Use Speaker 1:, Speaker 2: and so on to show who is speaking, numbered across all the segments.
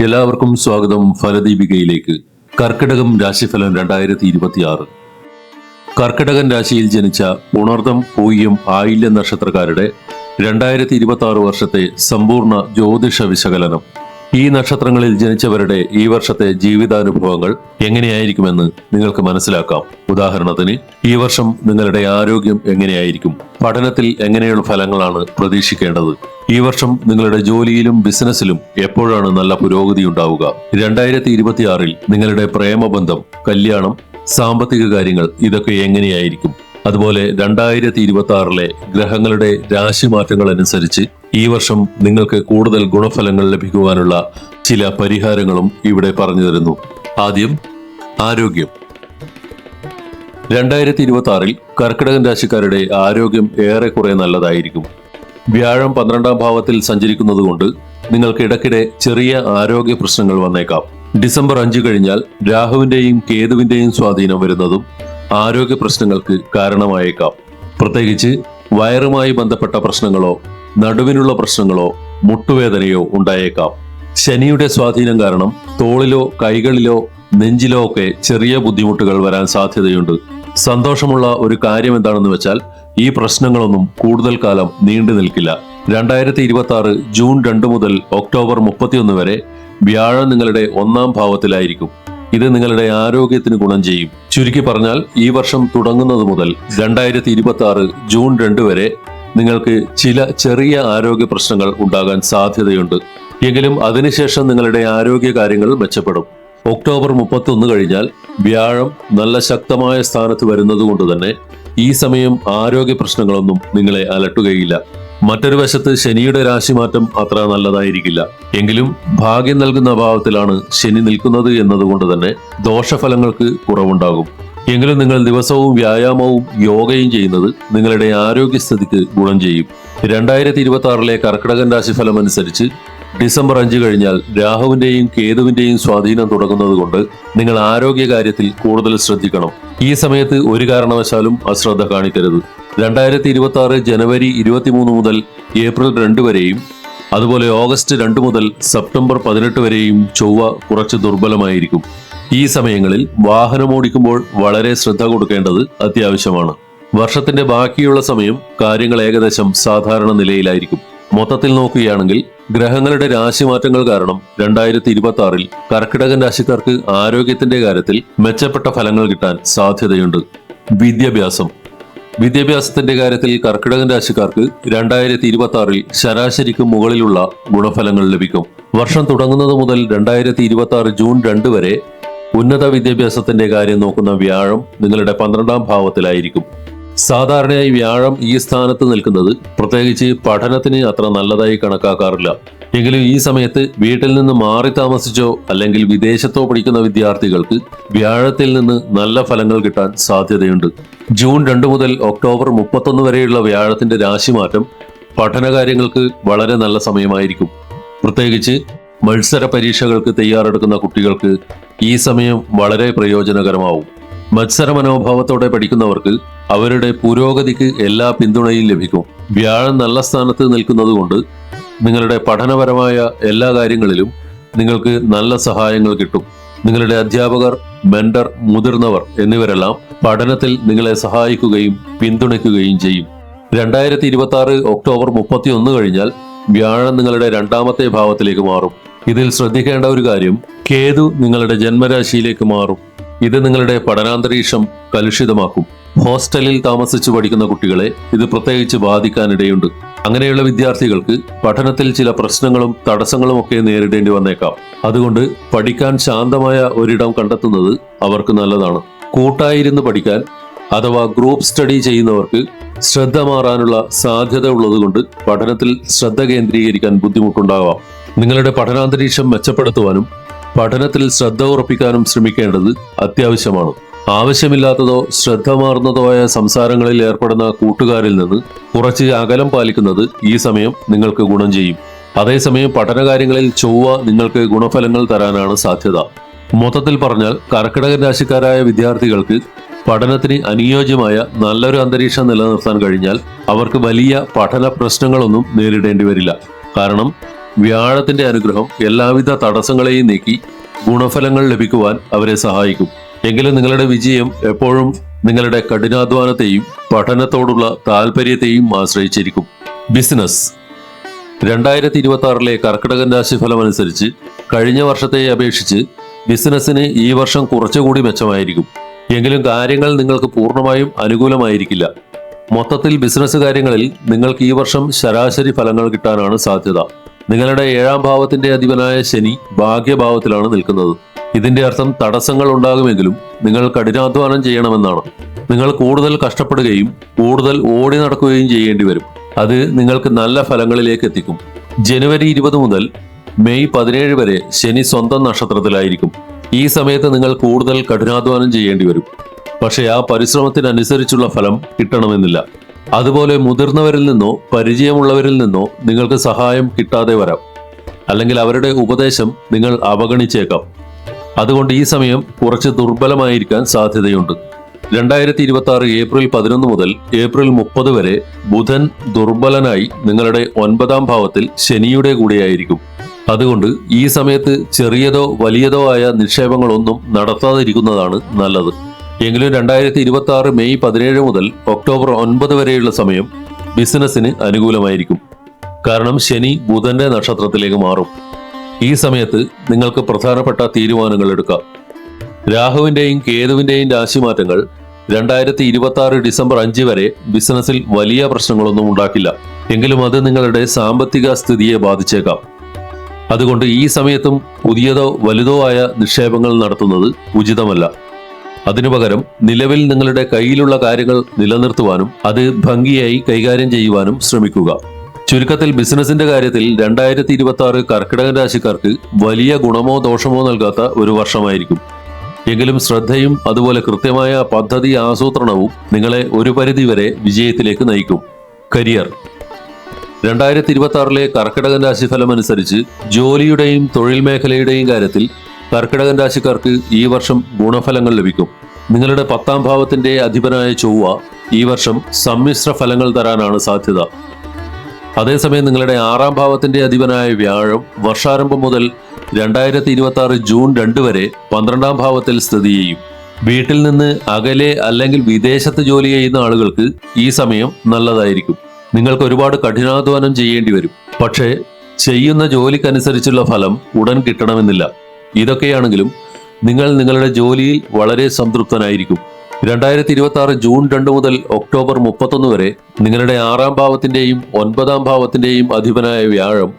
Speaker 1: എല്ലാവർക്കും സ്വാഗതം ഫലദീപികയിലേക്ക്. കർക്കിടകം രാശിഫലം രണ്ടായിരത്തി ഇരുപത്തിയാറ് കർക്കിടകൻ രാശിയിൽ ജനിച്ച ഉണർദം പൂയ്യം ആയില്യ നക്ഷത്രക്കാരുടെ രണ്ടായിരത്തി ഇരുപത്തി ആറ് വർഷത്തെ സമ്പൂർണ ജ്യോതിഷ വിശകലനം. ഈ നക്ഷത്രങ്ങളിൽ ജനിച്ചവരുടെ ഈ വർഷത്തെ ജീവിതാനുഭവങ്ങൾ എങ്ങനെയായിരിക്കുമെന്ന് നിങ്ങൾക്ക് മനസ്സിലാക്കാം. ഉദാഹരണത്തിന് ഈ വർഷം നിങ്ങളുടെ ആരോഗ്യം എങ്ങനെയായിരിക്കും? പഠനത്തിൽ എങ്ങനെയുള്ള ഫലങ്ങളാണ് പ്രതീക്ഷിക്കേണ്ടത്? ഈ വർഷം നിങ്ങളുടെ ജോലിയിലും ബിസിനസ്സിലും എപ്പോഴാണ് നല്ല പുരോഗതി ഉണ്ടാവുക? രണ്ടായിരത്തി ഇരുപത്തിയാറിൽ നിങ്ങളുടെ പ്രേമബന്ധം കല്യാണം സാമ്പത്തിക കാര്യങ്ങൾ ഇതൊക്കെ എങ്ങനെയായിരിക്കും? അതുപോലെ രണ്ടായിരത്തി ഇരുപത്തി ആറിലെ ഗ്രഹങ്ങളുടെ രാശിമാറ്റങ്ങൾ അനുസരിച്ച് ഈ വർഷം നിങ്ങൾക്ക് കൂടുതൽ ഗുണഫലങ്ങൾ ലഭിക്കുവാനുള്ള ചില പരിഹാരങ്ങളും ഇവിടെ പറഞ്ഞു തരുന്നു. ആദ്യം ആരോഗ്യം. രണ്ടായിരത്തി ഇരുപത്തി ആറിൽ കർക്കിടകൻ രാശിക്കാരുടെ ആരോഗ്യം ഏറെക്കുറെ നല്ലതായിരിക്കും. വ്യാഴം പന്ത്രണ്ടാം ഭാവത്തിൽ സഞ്ചരിക്കുന്നതുകൊണ്ട് നിങ്ങൾക്ക് ഇടയ്ക്കിടെ ചെറിയ ആരോഗ്യ പ്രശ്നങ്ങൾ വന്നേക്കാം. ഡിസംബർ അഞ്ച് കഴിഞ്ഞാൽ രാഹുവിന്റെയും കേതുവിന്റെയും സ്വാധീനം വരുന്നതും ആരോഗ്യ പ്രശ്നങ്ങൾക്ക് കാരണമായേക്കാം. പ്രത്യേകിച്ച് വയറുമായി ബന്ധപ്പെട്ട പ്രശ്നങ്ങളോ നടുവിനുള്ള പ്രശ്നങ്ങളോ മുട്ടുവേദനയോ ഉണ്ടായേക്കാം. ശനിയുടെ സ്വാധീനം കാരണം തോളിലോ കൈകളിലോ നെഞ്ചിലോ ഒക്കെ ചെറിയ ബുദ്ധിമുട്ടുകൾ വരാൻ സാധ്യതയുണ്ട്. സന്തോഷമുള്ള ഒരു കാര്യം എന്താണെന്ന് വെച്ചാൽ ഈ പ്രശ്നങ്ങളൊന്നും കൂടുതൽ കാലം നീണ്ടു നിൽക്കില്ല. രണ്ടായിരത്തി ഇരുപത്തി ആറ് ജൂൺ രണ്ട് മുതൽ ഒക്ടോബർ മുപ്പത്തിയൊന്ന് വരെ വ്യാഴം നിങ്ങളുടെ ഒന്നാം ഭാവത്തിലായിരിക്കും. ഇത് നിങ്ങളുടെ ആരോഗ്യത്തിന് ഗുണം ചെയ്യും. ചുരുക്കി പറഞ്ഞാൽ ഈ വർഷം തുടങ്ങുന്നത് മുതൽ രണ്ടായിരത്തി ഇരുപത്തി ആറ് ജൂൺ രണ്ട് വരെ നിങ്ങൾക്ക് ചില ചെറിയ ആരോഗ്യ പ്രശ്നങ്ങൾ ഉണ്ടാകാൻ സാധ്യതയുണ്ട്. എങ്കിലും അതിനുശേഷം നിങ്ങളുടെ ആരോഗ്യ കാര്യങ്ങൾ മെച്ചപ്പെടും. ഒക്ടോബർ മുപ്പത്തൊന്ന് കഴിഞ്ഞാൽ വ്യാഴം നല്ല ശക്തമായ സ്ഥാനത്ത് വരുന്നത് കൊണ്ട് തന്നെ ഈ സമയം ആരോഗ്യ പ്രശ്നങ്ങളൊന്നും നിങ്ങളെ അലട്ടുകയില്ല. മറ്റൊരു വശത്ത് ശനിയുടെ രാശിമാറ്റം അത്ര നല്ലതായിരിക്കില്ല. എങ്കിലും ഭാഗ്യം നൽകുന്ന അഭാവത്തിലാണ് ശനി നിൽക്കുന്നത് എന്നതുകൊണ്ട് തന്നെ ദോഷഫലങ്ങൾക്ക് കുറവുണ്ടാകും. എങ്കിലും നിങ്ങൾ ദിവസവും വ്യായാമവും യോഗയും ചെയ്യുന്നത് നിങ്ങളുടെ ആരോഗ്യസ്ഥിതിക്ക് ഗുണം ചെയ്യും. രണ്ടായിരത്തി ഇരുപത്തി ആറിലെ കർക്കിടകൻ രാശിഫലം അനുസരിച്ച് ഡിസംബർ അഞ്ച് കഴിഞ്ഞാൽ രാഹുവിന്റെയും കേതുവിന്റെയും സ്വാധീനം തുടങ്ങുന്നത് കൊണ്ട് നിങ്ങൾ ആരോഗ്യകാര്യത്തിൽ കൂടുതൽ ശ്രദ്ധിക്കണം. ഈ സമയത്ത് ഒരു കാരണവശാലും അശ്രദ്ധ കാണിക്കരുത്. രണ്ടായിരത്തി ഇരുപത്തി ആറ് ജനുവരി ഇരുപത്തിമൂന്ന് മുതൽ ഏപ്രിൽ രണ്ട് വരെയും അതുപോലെ ഓഗസ്റ്റ് രണ്ട് മുതൽ സെപ്റ്റംബർ പതിനെട്ട് വരെയും ചൊവ്വ കുറച്ച് ദുർബലമായിരിക്കും. ഈ സമയങ്ങളിൽ വാഹനമോടിക്കുമ്പോൾ വളരെ ശ്രദ്ധ കൊടുക്കേണ്ടത് അത്യാവശ്യമാണ്. വർഷത്തിന്റെ ബാക്കിയുള്ള സമയം കാര്യങ്ങൾ ഏകദേശം സാധാരണ നിലയിലായിരിക്കും. മൊത്തത്തിൽ നോക്കുകയാണെങ്കിൽ ഗ്രഹങ്ങളുടെ രാശിമാറ്റങ്ങൾ കാരണം രണ്ടായിരത്തി ഇരുപത്തി ആറിൽ കർക്കിടകൻ രാശിക്കാർക്ക് ആരോഗ്യത്തിന്റെ കാര്യത്തിൽ മെച്ചപ്പെട്ട ഫലങ്ങൾ കിട്ടാൻ സാധ്യതയുണ്ട്. വിദ്യാഭ്യാസം. വിദ്യാഭ്യാസത്തിന്റെ കാര്യത്തിൽ കർക്കിടകൻ രാശിക്കാർക്ക് രണ്ടായിരത്തി ഇരുപത്തി ആറിൽ ശരാശരിക്ക് മുകളിലുള്ള ഗുണഫലങ്ങൾ ലഭിക്കും. വർഷം തുടങ്ങുന്നത് മുതൽ രണ്ടായിരത്തി ഇരുപത്തി ആറ് ജൂൺ രണ്ട് വരെ ഉന്നത വിദ്യാഭ്യാസത്തിന്റെ കാര്യം നോക്കുന്ന വ്യാഴം നിങ്ങളുടെ പന്ത്രണ്ടാം ഭാവത്തിലായിരിക്കും. സാധാരണയായി വ്യാഴം ഈ സ്ഥാനത്ത് നിൽക്കുന്നത് പ്രത്യേകിച്ച് പഠനത്തിന് അത്ര നല്ലതായി കണക്കാക്കാറില്ല. എങ്കിലും ഈ സമയത്ത് വീട്ടിൽ നിന്ന് മാറി താമസിച്ചോ അല്ലെങ്കിൽ വിദേശത്തോ പഠിക്കുന്ന വിദ്യാർത്ഥികൾക്ക് വ്യാഴത്തിൽ നിന്ന് നല്ല ഫലങ്ങൾ കിട്ടാൻ സാധ്യതയുണ്ട്. ജൂൺ രണ്ട് മുതൽ ഒക്ടോബർ മുപ്പത്തൊന്ന് വരെയുള്ള വ്യാഴത്തിന്റെ രാശിമാറ്റം പഠനകാര്യങ്ങൾക്ക് വളരെ നല്ല സമയമായിരിക്കും. പ്രത്യേകിച്ച് മത്സര പരീക്ഷകൾക്ക് തയ്യാറെടുക്കുന്ന കുട്ടികൾക്ക് ഈ സമയം വളരെ പ്രയോജനകരമാവും. മത്സര മനോഭാവത്തോടെ പഠിക്കുന്നവർക്ക് അവരുടെ പുരോഗതിക്ക് എല്ലാ പിന്തുണയും ലഭിക്കും. വ്യാഴം നല്ല സ്ഥാനത്ത് നിൽക്കുന്നതുകൊണ്ട് നിങ്ങളുടെ പഠനപരമായ എല്ലാ കാര്യങ്ങളിലും നിങ്ങൾക്ക് നല്ല സഹായങ്ങൾ കിട്ടും. നിങ്ങളുടെ അധ്യാപകർ മെന്റർ മുതിർന്നവർ എന്നിവരെല്ലാം പഠനത്തിൽ നിങ്ങളെ സഹായിക്കുകയും പിന്തുണയ്ക്കുകയും ചെയ്യും. രണ്ടായിരത്തി ഇരുപത്തി ആറ് ഒക്ടോബർ മുപ്പത്തി ഒന്ന് കഴിഞ്ഞാൽ വ്യാഴം നിങ്ങളുടെ രണ്ടാമത്തെ ഭാവത്തിലേക്ക് മാറും. ഇതിൽ ശ്രദ്ധിക്കേണ്ട ഒരു കാര്യം കേതു നിങ്ങളുടെ ജന്മരാശിയിലേക്ക് മാറും. ഇത് നിങ്ങളുടെ പഠനാന്തരീക്ഷം കലുഷിതമാക്കും. ഹോസ്റ്റലിൽ താമസിച്ചു പഠിക്കുന്ന കുട്ടികളെ ഇത് പ്രത്യേകിച്ച് ബാധിക്കാനിടയുണ്ട്. അങ്ങനെയുള്ള വിദ്യാർത്ഥികൾക്ക് പഠനത്തിൽ ചില പ്രശ്നങ്ങളും തടസ്സങ്ങളും ഒക്കെ നേരിടേണ്ടി വന്നേക്കാം. അതുകൊണ്ട് പഠിക്കാൻ ശാന്തമായ ഒരിടം കണ്ടെത്തുന്നത് അവർക്ക് നല്ലതാണ്. കൂട്ടായിരുന്ന് പഠിക്കാൻ അഥവാ ഗ്രൂപ്പ് സ്റ്റഡി ചെയ്യുന്നവർക്ക് ശ്രദ്ധ മാറാനുള്ള സാധ്യത ഉള്ളതുകൊണ്ട് പഠനത്തിൽ ശ്രദ്ധ കേന്ദ്രീകരിക്കാൻ ബുദ്ധിമുട്ടുണ്ടാവാം. നിങ്ങളുടെ പഠനാന്തരീക്ഷം മെച്ചപ്പെടുത്തുവാനും പഠനത്തിൽ ശ്രദ്ധ ഉറപ്പിക്കാനും ശ്രമിക്കേണ്ടത് അത്യാവശ്യമാണ്. ആവശ്യമില്ലാത്തതോ ശ്രദ്ധ മാറുന്നതോ ആയ സംസാരങ്ങളിൽ ഏർപ്പെടുന്ന കൂട്ടുകാരിൽ നിന്ന് കുറച്ച് അകലം പാലിക്കുന്നത് ഈ സമയം നിങ്ങൾക്ക് ഗുണം ചെയ്യും. അതേസമയം പഠനകാര്യങ്ങളിൽ ചൊവ്വ നിങ്ങൾക്ക് ഗുണഫലങ്ങൾ തരാനാണ് സാധ്യത. മൊത്തത്തിൽ പറഞ്ഞാൽ കർക്കിടക രാശിക്കാരായ വിദ്യാർത്ഥികൾക്ക് പഠനത്തിന് അനുയോജ്യമായ നല്ലൊരു അന്തരീക്ഷം നിലനിർത്താൻ കഴിഞ്ഞാൽ അവർക്ക് വലിയ പഠന പ്രശ്നങ്ങളൊന്നും നേരിടേണ്ടി വരില്ല. കാരണം വ്യാഴത്തിന്റെ അനുഗ്രഹം എല്ലാവിധ തടസ്സങ്ങളെയും നീക്കി ഗുണഫലങ്ങൾ ലഭിക്കുവാൻ അവരെ സഹായിക്കും. എങ്കിലും നിങ്ങളുടെ വിജയം എപ്പോഴും നിങ്ങളുടെ കഠിനാധ്വാനത്തെയും പഠനത്തോടുള്ള താല്പര്യത്തെയും ആശ്രയിച്ചിരിക്കും. ബിസിനസ്. രണ്ടായിരത്തി ഇരുപത്തി ആറിലെ കർക്കിടകൻ രാശിഫലം അനുസരിച്ച് കഴിഞ്ഞ വർഷത്തെ അപേക്ഷിച്ച് ബിസിനസ്സിന് ഈ വർഷം കുറച്ചുകൂടി മെച്ചമായിരിക്കും. എങ്കിലും കാര്യങ്ങൾ നിങ്ങൾക്ക് പൂർണമായും അനുകൂലമായിരിക്കില്ല. മൊത്തത്തിൽ ബിസിനസ് കാര്യങ്ങളിൽ നിങ്ങൾക്ക് ഈ വർഷം ശരാശരി ഫലങ്ങൾ കിട്ടാനാണ് സാധ്യത. നിങ്ങളുടെ ഏഴാം ഭാവത്തിന്റെ അധിപനായ ശനി ഭാഗ്യഭാവത്തിലാണ് നിൽക്കുന്നത്. ഇതിന്റെ അർത്ഥം തടസ്സങ്ങൾ ഉണ്ടാകുമെങ്കിലും നിങ്ങൾ കഠിനാധ്വാനം ചെയ്യണമെന്നാണ്. നിങ്ങൾ കൂടുതൽ കഷ്ടപ്പെടുകയും കൂടുതൽ ഓടി നടക്കുകയും ചെയ്യേണ്ടി വരും. അത് നിങ്ങൾക്ക് നല്ല ഫലങ്ങളിലേക്ക് എത്തിക്കും. ജനുവരി ഇരുപത് മുതൽ മെയ് പതിനേഴ് വരെ ശനി സ്വന്തം നക്ഷത്രത്തിലായിരിക്കും. ഈ സമയത്ത് നിങ്ങൾ കൂടുതൽ കഠിനാധ്വാനം ചെയ്യേണ്ടി വരും. പക്ഷേ ആ പരിശ്രമത്തിനനുസരിച്ചുള്ള ഫലം കിട്ടണമെന്നില്ല. അതുപോലെ മുതിർന്നവരിൽ നിന്നോ പരിചയമുള്ളവരിൽ നിന്നോ നിങ്ങൾക്ക് സഹായം കിട്ടാതെ വരാം. അല്ലെങ്കിൽ അവരുടെ ഉപദേശം നിങ്ങൾ അവഗണിച്ചേക്കാം. അതുകൊണ്ട് ഈ സമയം കുറച്ച് ദുർബലമായിരിക്കാൻ സാധ്യതയുണ്ട്. രണ്ടായിരത്തി ഇരുപത്തി ആറ് ഏപ്രിൽ പതിനൊന്ന് മുതൽ ഏപ്രിൽ മുപ്പത് വരെ ബുധൻ ദുർബലനായി നിങ്ങളുടെ ഒൻപതാം ഭാവത്തിൽ ശനിയുടെ കൂടെയായിരിക്കും. അതുകൊണ്ട് ഈ സമയത്ത് ചെറിയതോ വലിയതോ ആയ നിക്ഷേപങ്ങളൊന്നും നടത്താതിരിക്കുന്നതാണ് നല്ലത്. എങ്കിലും രണ്ടായിരത്തി ഇരുപത്തി ആറ് മെയ് പതിനേഴ് മുതൽ ഒക്ടോബർ ഒൻപത് വരെയുള്ള സമയം ബിസിനസ്സിന് അനുകൂലമായിരിക്കും. കാരണം ശനി ബുധന്റെ നക്ഷത്രത്തിലേക്ക് മാറും. ഈ സമയത്ത് നിങ്ങൾക്ക് പ്രധാനപ്പെട്ട തീരുമാനങ്ങൾ എടുക്കാം. രാഹുവിന്റെയും കേതുവിന്റെയും രാശിമാറ്റങ്ങൾ രണ്ടായിരത്തി ഇരുപത്തി ആറ് ഡിസംബർ അഞ്ച് വരെ ബിസിനസ്സിൽ വലിയ പ്രശ്നങ്ങളൊന്നും ഉണ്ടാക്കില്ല. എങ്കിലും അത് നിങ്ങളുടെ സാമ്പത്തിക സ്ഥിതിയെ ബാധിച്ചേക്കാം. അതുകൊണ്ട് ഈ സമയത്തും പുതിയതോ വലുതോ ആയ നിക്ഷേപങ്ങൾ നടത്തുന്നത് ഉചിതമല്ല. അതിനു പകരം നിലവിൽ നിങ്ങളുടെ കയ്യിലുള്ള കാര്യങ്ങൾ നിലനിർത്തുവാനും അത് ഭംഗിയായി കൈകാര്യം ചെയ്യുവാനും ശ്രമിക്കുക. ചുരുക്കത്തിൽ ബിസിനസിന്റെ കാര്യത്തിൽ രണ്ടായിരത്തി ഇരുപത്തി ആറ് കർക്കിടക രാശിക്കാർക്ക് വലിയ ഗുണമോ ദോഷമോ നൽകാത്ത ഒരു വർഷമായിരിക്കും. എങ്കിലും ശ്രദ്ധയും അതുപോലെ കൃത്യമായ പദ്ധതി ആസൂത്രണവും നിങ്ങളെ ഒരു പരിധിവരെ വിജയത്തിലേക്ക് നയിക്കും. കരിയർ. രണ്ടായിരത്തി ഇരുപത്തി ആറിലെ കർക്കിടകൻ രാശിഫലം അനുസരിച്ച് ജോലിയുടെയും തൊഴിൽ മേഖലയുടെയും കാര്യത്തിൽ കർക്കിടകൻ രാശിക്കാർക്ക് ഈ വർഷം ഗുണഫലങ്ങൾ ലഭിക്കും. നിങ്ങളുടെ പത്താം ഭാവത്തിന്റെ അധിപനായ ചൊവ്വ ഈ വർഷം സമ്മിശ്ര ഫലങ്ങൾ തരാനാണ് സാധ്യത. അതേസമയം നിങ്ങളുടെ ആറാം ഭാവത്തിന്റെ അധിപനായ വ്യാഴം വർഷാരംഭം മുതൽ രണ്ടായിരത്തി ഇരുപത്തി ആറ് ജൂൺ രണ്ട് വരെ പന്ത്രണ്ടാം ഭാവത്തിൽ സ്ഥിതി ചെയ്യും. വീട്ടിൽ നിന്ന് അകലെ അല്ലെങ്കിൽ വിദേശത്ത് ജോലി ചെയ്യുന്ന ആളുകൾക്ക് ഈ സമയം നല്ലതായിരിക്കും. നിങ്ങൾക്ക് ഒരുപാട് കഠിനാധ്വാനം ചെയ്യേണ്ടി വരും. പക്ഷേ ചെയ്യുന്ന ജോലിക്കനുസരിച്ചുള്ള ഫലം ഉടൻ കിട്ടണമെന്നില്ല. ഇതൊക്കെയാണെങ്കിലും നിങ്ങൾ നിങ്ങളുടെ ജോലിയിൽ വളരെ സംതൃപ്തനായിരിക്കും. രണ്ടായിരത്തി ഇരുപത്തി ആറ് ജൂൺ രണ്ട് മുതൽ ഒക്ടോബർ മുപ്പത്തൊന്ന് വരെ നിങ്ങളുടെ ആറാം ഭാവത്തിന്റെയും ഒൻപതാം ഭാവത്തിന്റെയും അധിപനായ വ്യാഴം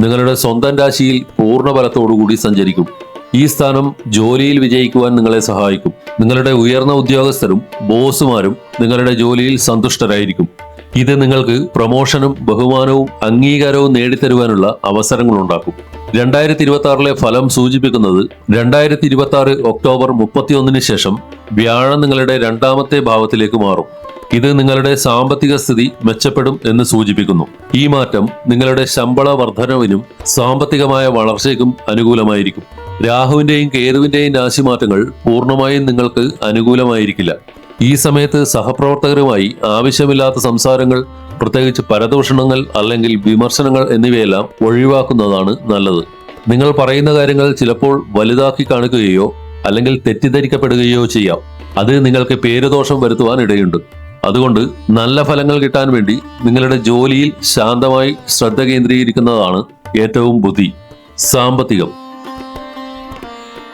Speaker 1: നിങ്ങളുടെ സ്വന്തം രാശിയിൽ പൂർണ ബലത്തോടുകൂടി സഞ്ചരിക്കും. ഈ സ്ഥാനം ജോലിയിൽ വിജയിക്കുവാൻ നിങ്ങളെ സഹായിക്കും. നിങ്ങളുടെ ഉയർന്ന ഉദ്യോഗസ്ഥരും ബോസുമാരും നിങ്ങളുടെ ജോലിയിൽ സന്തുഷ്ടരായിരിക്കും. ഇത് നിങ്ങൾക്ക് പ്രമോഷനും ബഹുമാനവും അംഗീകാരവും നേടിത്തരുവാനുള്ള അവസരങ്ങൾ ഉണ്ടാക്കും രണ്ടായിരത്തി ഇരുപത്തി ആറിലെ ഫലം സൂചിപ്പിക്കുന്നത് രണ്ടായിരത്തി ഇരുപത്തി ആറ് ഒക്ടോബർ മുപ്പത്തിയൊന്നിന് ശേഷം വ്യാഴം നിങ്ങളുടെ രണ്ടാമത്തെ ഭാവത്തിലേക്ക് മാറും. ഇത് നിങ്ങളുടെ സാമ്പത്തിക സ്ഥിതി മെച്ചപ്പെടും എന്ന് സൂചിപ്പിക്കുന്നു. ഈ മാറ്റം നിങ്ങളുടെ ശമ്പള വർധനവിനും സാമ്പത്തികമായ വളർച്ചയ്ക്കും അനുകൂലമായിരിക്കും. രാഹുവിന്റെയും കേതുവിന്റെയും രാശിമാറ്റങ്ങൾ പൂർണമായും നിങ്ങൾക്ക് അനുകൂലമായിരിക്കില്ല. ഈ സമയത്ത് സഹപ്രവർത്തകരുമായി ആവശ്യമില്ലാത്ത സംസാരങ്ങൾ പ്രത്യേകിച്ച് പരദൂഷണങ്ങൾ അല്ലെങ്കിൽ വിമർശനങ്ങൾ എന്നിവയെല്ലാം ഒഴിവാക്കുന്നതാണ് നല്ലത്. നിങ്ങൾ പറയുന്ന കാര്യങ്ങൾ ചിലപ്പോൾ വലുതാക്കി കാണിക്കുകയോ അല്ലെങ്കിൽ തെറ്റിദ്ധരിക്കപ്പെടുകയോ ചെയ്യാം. അത് നിങ്ങൾക്ക് പേരുദോഷം വരുത്തുവാൻ ഇടയുണ്ട്. അതുകൊണ്ട് നല്ല ഫലങ്ങൾ കിട്ടാൻ വേണ്ടി നിങ്ങളുടെ ജോലിയിൽ ശാന്തമായി ശ്രദ്ധ കേന്ദ്രീകരിക്കുന്നതാണ് ഏറ്റവും ബുദ്ധി. സാമ്പത്തികം.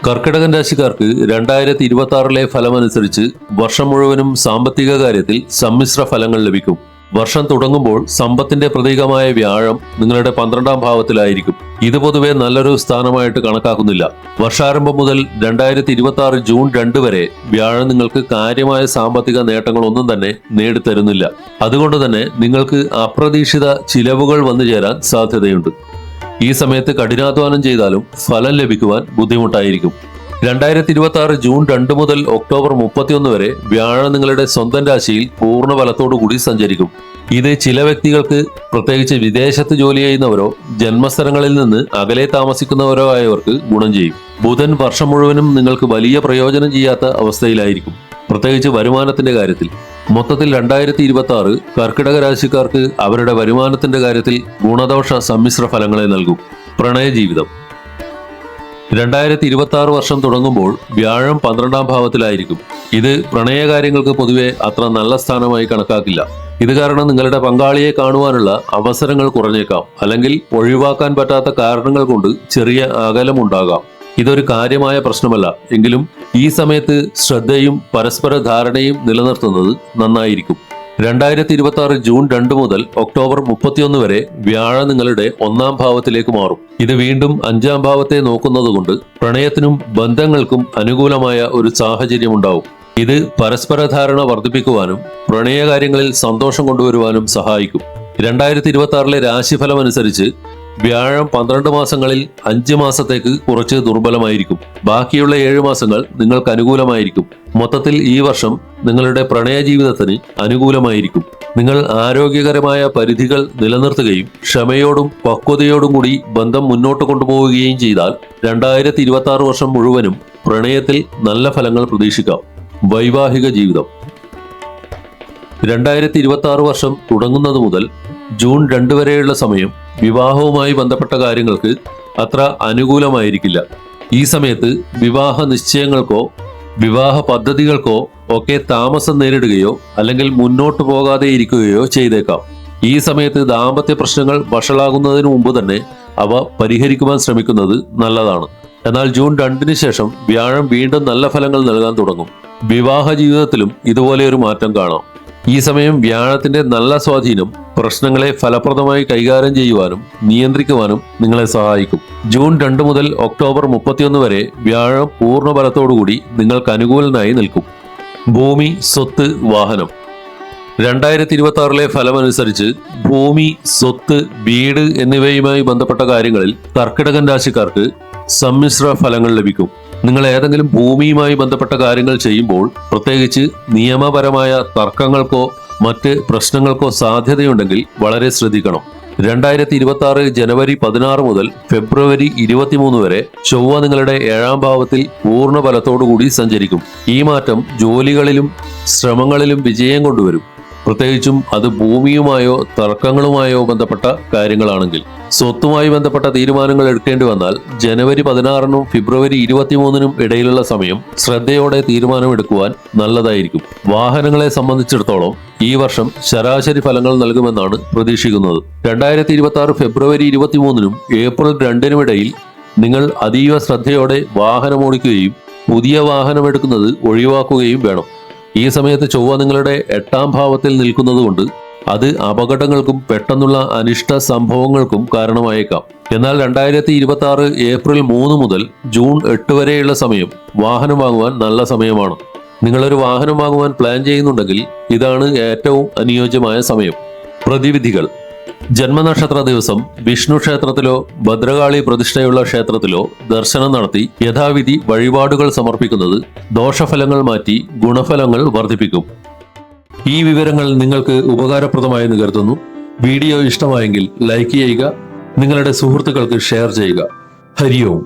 Speaker 1: കർക്കിടകൻ രാശിക്കാർക്ക് രണ്ടായിരത്തി ഇരുപത്തി ആറിലെ ഫലമനുസരിച്ച് വർഷം മുഴുവനും സാമ്പത്തിക കാര്യത്തിൽ സമ്മിശ്ര ഫലങ്ങൾ ലഭിക്കും. വർഷം തുടങ്ങുമ്പോൾ സമ്പത്തിന്റെ പ്രതീകമായ വ്യാഴം നിങ്ങളുടെ പന്ത്രണ്ടാം ഭാവത്തിലായിരിക്കും. ഇത് പൊതുവെ നല്ലൊരു സ്ഥാനമായിട്ട് കണക്കാക്കുന്നില്ല. വർഷാരംഭം മുതൽ രണ്ടായിരത്തി ഇരുപത്തി ആറ് ജൂൺ രണ്ട് വരെ വ്യാഴം നിങ്ങൾക്ക് കാര്യമായ സാമ്പത്തിക നേട്ടങ്ങളൊന്നും തന്നെ നേടിത്തരുന്നില്ല. അതുകൊണ്ട് തന്നെ നിങ്ങൾക്ക് അപ്രതീക്ഷിത ചിലവുകൾ വന്നു ചേരാൻ സാധ്യതയുണ്ട്. ഈ സമയത്ത് കഠിനാധ്വാനം ചെയ്താലും ഫലം ലഭിക്കുവാൻ ബുദ്ധിമുട്ടായിരിക്കും. രണ്ടായിരത്തി ഇരുപത്തി ആറ് ജൂൺ രണ്ട് മുതൽ ഒക്ടോബർ മുപ്പത്തിയൊന്ന് വരെ വ്യാഴം നിങ്ങളുടെ സ്വന്തം രാശിയിൽ പൂർണ ബലത്തോടു കൂടി സഞ്ചരിക്കും. ഇത് ചില വ്യക്തികൾക്ക് പ്രത്യേകിച്ച് വിദേശത്ത് ജോലി ചെയ്യുന്നവരോ ജന്മസ്ഥലങ്ങളിൽ നിന്ന് അകലെ താമസിക്കുന്നവരോ ആയവർക്ക് ഗുണം ചെയ്യും. ബുധൻ വർഷം മുഴുവനും നിങ്ങൾക്ക് വലിയ പ്രയോജനം ചെയ്യാത്ത അവസ്ഥയിലായിരിക്കും. പ്രത്യേകിച്ച് വരുമാനത്തിന്റെ കാര്യത്തിൽ. മൊത്തത്തിൽ രണ്ടായിരത്തി ഇരുപത്തി ആറ് കർക്കിടക രാശിക്കാർക്ക് അവരുടെ വരുമാനത്തിന്റെ കാര്യത്തിൽ ഗുണദോഷ സമ്മിശ്ര ഫലങ്ങളെ നൽകും. പ്രണയ ജീവിതം രണ്ടായിരത്തി ഇരുപത്തി ആറ് വർഷം തുടങ്ങുമ്പോൾ വ്യാഴം പന്ത്രണ്ടാം ഭാവത്തിലായിരിക്കും. ഇത് പ്രണയകാര്യങ്ങൾക്ക് പൊതുവെ അത്ര നല്ല സ്ഥാനമായി കണക്കാക്കില്ല. ഇത് കാരണം നിങ്ങളുടെ പങ്കാളിയെ കാണുവാനുള്ള അവസരങ്ങൾ കുറഞ്ഞേക്കാം. അല്ലെങ്കിൽ ഒഴിവാക്കാൻ പറ്റാത്ത കാരണങ്ങൾ കൊണ്ട് ചെറിയ അകലമുണ്ടാകാം. ഇതൊരു കാര്യമായ പ്രശ്നമല്ല. എങ്കിലും ഈ സമയത്ത് ശ്രദ്ധയും പരസ്പര ധാരണയും നിലനിർത്തുന്നത് നന്നായിരിക്കും. രണ്ടായിരത്തി ഇരുപത്തി ആറ് ജൂൺ രണ്ട് മുതൽ ഒക്ടോബർ മുപ്പത്തിയൊന്ന് വരെ വ്യാഴ നിങ്ങളുടെ ഒന്നാം ഭാവത്തിലേക്ക് മാറും. ഇത് വീണ്ടും അഞ്ചാം ഭാവത്തെ നോക്കുന്നതുകൊണ്ട് പ്രണയത്തിനും ബന്ധങ്ങൾക്കും അനുകൂലമായ ഒരു സാഹചര്യം ഉണ്ടാവും ഇത് പരസ്പര ധാരണ വർദ്ധിപ്പിക്കുവാനും പ്രണയകാര്യങ്ങളിൽ സന്തോഷം കൊണ്ടുവരുവാനും സഹായിക്കും. രണ്ടായിരത്തി ഇരുപത്തി ആറിലെ രാശിഫലം അനുസരിച്ച് വ്യാഴം പന്ത്രണ്ട് മാസങ്ങളിൽ അഞ്ച് മാസത്തേക്ക് കുറച്ച് ദുർബലമായിരിക്കും. ബാക്കിയുള്ള ഏഴ് മാസങ്ങൾ നിങ്ങൾക്ക് അനുകൂലമായിരിക്കും. മൊത്തത്തിൽ ഈ വർഷം നിങ്ങളുടെ പ്രണയ ജീവിതത്തിന് അനുകൂലമായിരിക്കും. നിങ്ങൾ ആരോഗ്യകരമായ പരിധികൾ നിലനിർത്തുകയും ക്ഷമയോടും പക്വതയോടും കൂടി ബന്ധം മുന്നോട്ട് കൊണ്ടുപോവുകയും ചെയ്താൽ രണ്ടായിരത്തി ഇരുപത്തി ആറ് വർഷം മുഴുവനും പ്രണയത്തിൽ നല്ല ഫലങ്ങൾ പ്രതീക്ഷിക്കാം. വൈവാഹിക ജീവിതം. രണ്ടായിരത്തി ഇരുപത്തി ആറ് വർഷം തുടങ്ങുന്നത് മുതൽ ജൂൺ രണ്ട് വരെയുള്ള സമയം വിവാഹവുമായി ബന്ധപ്പെട്ട കാര്യങ്ങൾക്ക് അത്ര അനുകൂലമായിരിക്കില്ല. ഈ സമയത്ത് വിവാഹ നിശ്ചയങ്ങൾക്കോ വിവാഹ പദ്ധതികൾക്കോ ഒക്കെ താമസം നേരിടുകയോ അല്ലെങ്കിൽ മുന്നോട്ട് പോകാതെ ഇരിക്കുകയോ ചെയ്തേക്കാം. ഈ സമയത്ത് ദാമ്പത്യ പ്രശ്നങ്ങൾ വഷളാകുന്നതിന് മുമ്പ് തന്നെ അവ പരിഹരിക്കുവാൻ ശ്രമിക്കുന്നത് നല്ലതാണ്. എന്നാൽ ജൂൺ രണ്ടിന് ശേഷം വ്യാഴം വീണ്ടും നല്ല ഫലങ്ങൾ നൽകാൻ തുടങ്ങും. വിവാഹ ജീവിതത്തിലും ഇതുപോലെ ഒരു മാറ്റം കാണാം. ഈ സമയം വ്യാഴത്തിന്റെ നല്ല സ്വാധീനം പ്രശ്നങ്ങളെ ഫലപ്രദമായി കൈകാര്യം ചെയ്യുവാനും നിയന്ത്രിക്കുവാനും നിങ്ങളെ സഹായിക്കും. ജൂൺ രണ്ട് മുതൽ ഒക്ടോബർ മുപ്പത്തിയൊന്ന് വരെ വ്യാഴം പൂർണ ബലത്തോടുകൂടി നിങ്ങൾക്ക് അനുകൂലനായി നിൽക്കും. ഭൂമി സ്വത്ത് വാഹനം. രണ്ടായിരത്തി ഇരുപത്തി ആറിലെ ഫലമനുസരിച്ച് ഭൂമി സ്വത്ത് വീട് എന്നിവയുമായി ബന്ധപ്പെട്ട കാര്യങ്ങളിൽ കർക്കിടകൻ രാശിക്കാർക്ക് സമ്മിശ്ര ഫലങ്ങൾ ലഭിക്കും. നിങ്ങൾ ഏതെങ്കിലും ഭൂമിയുമായി ബന്ധപ്പെട്ട കാര്യങ്ങൾ ചെയ്യുമ്പോൾ പ്രത്യേകിച്ച് നിയമപരമായ തർക്കങ്ങൾക്കോ മറ്റ് പ്രശ്നങ്ങൾക്കോ സാധ്യതയുണ്ടെങ്കിൽ വളരെ ശ്രദ്ധിക്കണം. രണ്ടായിരത്തി ഇരുപത്തി ആറ് ജനുവരി പതിനാറ് മുതൽ ഫെബ്രുവരി ഇരുപത്തിമൂന്ന് വരെ ചൊവ്വ നിങ്ങളുടെ ഏഴാം ഭാവത്തിൽ പൂർണ ബലത്തോടുകൂടി സഞ്ചരിക്കും. ഈ മാറ്റം ജോലികളിലും ശ്രമങ്ങളിലും വിജയം കൊണ്ടുവരും. പ്രത്യേകിച്ചും അത് ഭൂമിയുമായോ തർക്കങ്ങളുമായോ ബന്ധപ്പെട്ട കാര്യങ്ങളാണെങ്കിൽ. സ്വത്തുമായി ബന്ധപ്പെട്ട തീരുമാനങ്ങൾ എടുക്കേണ്ടി വന്നാൽ ജനുവരി പതിനാറിനും ഫെബ്രുവരി ഇരുപത്തിമൂന്നിനും ഇടയിലുള്ള സമയം ശ്രദ്ധയോടെ തീരുമാനമെടുക്കുവാൻ നല്ലതായിരിക്കും. വാഹനങ്ങളെ സംബന്ധിച്ചിടത്തോളം ഈ വർഷം ശരാശരി ഫലങ്ങൾ നൽകുമെന്നാണ് പ്രതീക്ഷിക്കുന്നത്. രണ്ടായിരത്തി ഇരുപത്തി ആറ് ഫെബ്രുവരി ഇരുപത്തിമൂന്നിനും ഏപ്രിൽ രണ്ടിനും ഇടയിൽ നിങ്ങൾ അതീവ ശ്രദ്ധയോടെ വാഹനമോടിക്കുകയും പുതിയ വാഹനമെടുക്കുന്നത് ഒഴിവാക്കുകയും വേണം. ഈ സമയത്ത് ചൊവ്വ നിങ്ങളുടെ എട്ടാം ഭാവത്തിൽ നിൽക്കുന്നതുകൊണ്ട് അത് അപകടങ്ങൾക്കും പെട്ടെന്നുള്ള അനിഷ്ട സംഭവങ്ങൾക്കും കാരണമായേക്കാം. എന്നാൽ രണ്ടായിരത്തി ഇരുപത്തി ആറ് ഏപ്രിൽ മൂന്ന് മുതൽ ജൂൺ എട്ട് വരെയുള്ള സമയം വാഹനം വാങ്ങുവാൻ നല്ല സമയമാണ്. നിങ്ങളൊരു വാഹനം വാങ്ങുവാൻ പ്ലാൻ ചെയ്യുന്നുണ്ടെങ്കിൽ ഇതാണ് ഏറ്റവും അനുയോജ്യമായ സമയം. പ്രതിവിധികൾ. ജന്മനക്ഷത്ര ദിവസം വിഷ്ണു ക്ഷേത്രത്തിലോ ഭദ്രകാളി പ്രതിഷ്ഠയുള്ള ക്ഷേത്രത്തിലോ ദർശനം നടത്തി യഥാവിധി വഴിപാടുകൾ സമർപ്പിക്കുന്നത് ദോഷഫലങ്ങൾ മാറ്റി ഗുണഫലങ്ങൾ വർദ്ധിപ്പിക്കും. ഈ വിവരങ്ങൾ നിങ്ങൾക്ക് ഉപകാരപ്രദമായെന്ന് കരുതുന്നു വീഡിയോ ഇഷ്ടമായെങ്കിൽ ലൈക്ക് ചെയ്യുക. നിങ്ങളുടെ സുഹൃത്തുക്കൾക്ക് ഷെയർ ചെയ്യുക. ഹരിയോം.